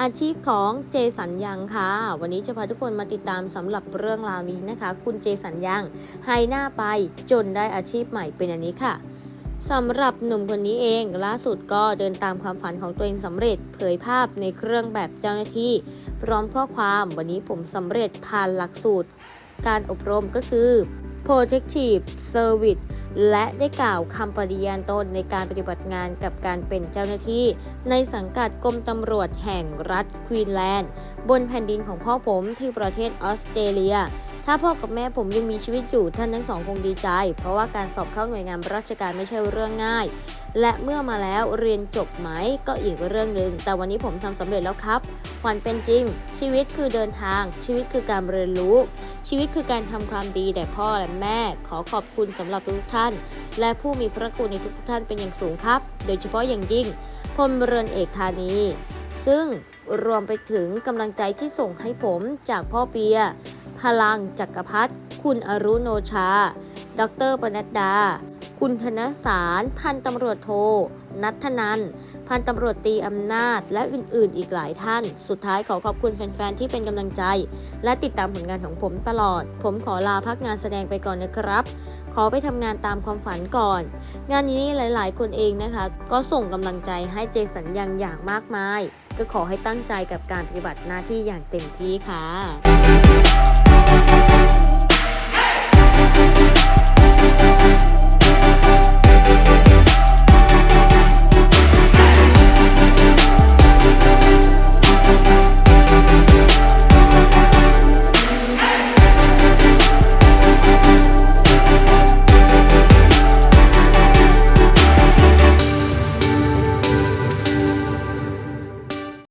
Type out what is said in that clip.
อาชีพของเจสันยังค่ะ วันนี้จะพาทุกคนมาติดตามสำหรับเรื่องราวนี้นะคะ คุณเจสันยังหายหน้าไปจนได้อาชีพใหม่เป็นอันนี้ค่ะสำหรับหนุ่มคนนี้เองล่าสุดก็เดินตามความฝันของตัวเองสำเร็จ เผยภาพในเครื่องแบบเจ้าหน้าที่ พร้อมข้อความวันนี้ผมสำเร็จผ่านหลักสูตร การอบรมก็คือ Protective Service และได้กล่าวคำปฏิญาณตนในการปฏิบัติงานกับการเป็นเจ้าหน้าที่ ในสังกัดกรมตำรวจแห่งรัฐควีนแลนด์ บนแผ่นดินของพ่อผมที่ประเทศออสเตรเลีย ถ้าพ่อกับแม่ผมยังมีชีวิตอยู่ท่านทั้งสองคงดีใจ เพราะว่าการสอบเข้าหน่วยงานราชการไม่ใช่เรื่องง่าย และเมื่อมาแล้วเรียนจบไหมก็อีกเรื่องหนึ่งแต่วันนี้ผมทำสำเร็จแล้วครับฝันเป็นจริง ชีวิตคือเดินทาง ชีวิตคือการเรียนรู้ ชีวิตคือการทำความดีแด่พ่อและแม่ ขอขอบคุณสำหรับทุกท่าน และผู้มีพระคุณในทุกท่านเป็นอย่างสูงครับ โดยเฉพาะอย่างยิ่งพลเรือนเอกธานี ซึ่งรวมไปถึงกำลังใจที่ส่งให้ผมจากพ่อเปีย พลังจักรพัฒคุณอรุโนชา ดรปนัดดา คุณธนสาร พันตำรวจโท นัทนัน พันตำรวจตีอำนาจ และอื่นๆ อีกหลายท่าน สุดท้ายขอขอบคุณแฟนๆ ที่เป็นกำลังใจ และติดตามผลงานของผมตลอด ผมขอลาพักงานแสดงไปก่อนนะครับ ขอไปทำงานตามความฝันก่อน งานนี้หลายๆ คนเองนะคะ ก็ส่งกำลังใจให้เจสันยังอย่างมากมาย ก็ขอให้ตั้งใจกับการปฏิบัติหน้าที่อย่างเต็มที่ค่ะ